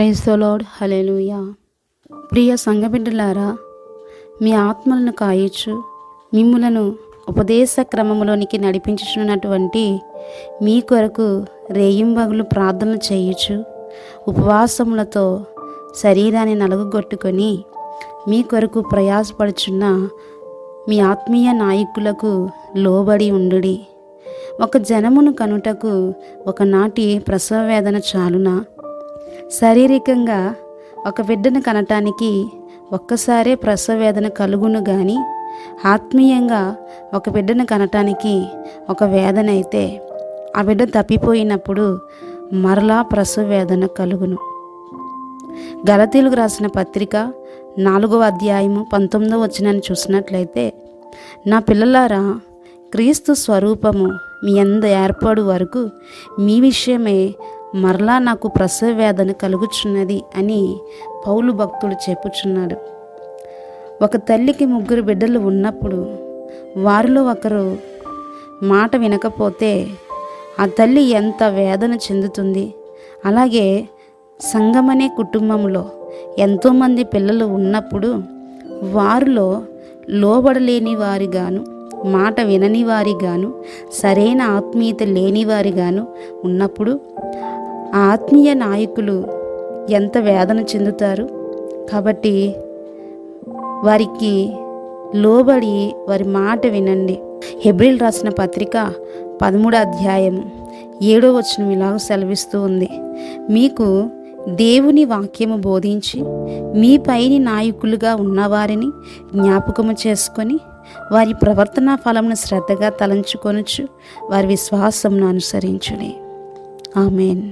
Praise lord hallelujah ప్రియ సంఘబిడ్డలారా మీ ఆత్మలను కాయచ్చు మిమ్ములను ఉపదేశ క్రమములోనికి నడిపించున్నటువంటి మీ కొరకు రేయింబగులు ప్రార్థన చేయొచ్చు ఉపవాసములతో శరీరాన్ని నలుగుగొట్టుకొని మీ కొరకు ప్రయాసపడుచున్న మీ ఆత్మీయ నాయకులకు లోబడి ఉండుడి. ఒక జనమును కనుటకు ఒకనాటి ప్రసవ వేదన చాలునా? శారీరకంగా ఒక బిడ్డను కనటానికి ఒక్కసారే ప్రసవ వేదన కలుగును గాని ఆత్మీయంగా ఒక బిడ్డను కనటానికి ఒక వేదన అయితే ఆ బిడ్డ తప్పిపోయినప్పుడు మరలా ప్రసవ వేదన కలుగును. గలతీలకు రాసిన పత్రిక నాలుగవ అధ్యాయము పంతొమ్మిదవ వచ్చినని చూసినట్లయితే నా పిల్లలారా క్రీస్తు స్వరూపము మీ అంద ఏర్పడు వరకు మీ విషయమే మరలా నాకు ప్రసవ వేదన కలుగుచున్నది అని పౌలు భక్తుడు చెప్పుచున్నాడు ఒక తల్లికి ముగ్గురు బిడ్డలు ఉన్నప్పుడు వారిలో ఒకరు మాట వినకపోతే ఆ తల్లి ఎంత వేదన చెందుతుంది. అలాగే సంగమనే కుటుంబంలో ఎంతోమంది పిల్లలు ఉన్నప్పుడు వారిలో లోబడలేని వారిగాను మాట వినని వారిగాను సరైన ఆత్మీయత లేని వారిగాను ఉన్నప్పుడు ఆత్మీయ నాయకులు ఎంత వేదన చెందుతారు? కాబట్టి వారికి లోబడి వారి మాట వినండి. హెబ్రిల్ రాసిన పత్రిక పదమూడు అధ్యాయము ఏడో వచనం ఇలాగ సెలవిస్తూ ఉంది. మీకు దేవుని వాక్యము బోధించి మీ పైని నాయకులుగా ఉన్నవారిని జ్ఞాపకము చేసుకొని వారి ప్రవర్తన ఫలమును శ్రద్ధగా తలంచుకొనుచు వారి విశ్వాసమును అనుసరించుడి. ఆమెన్.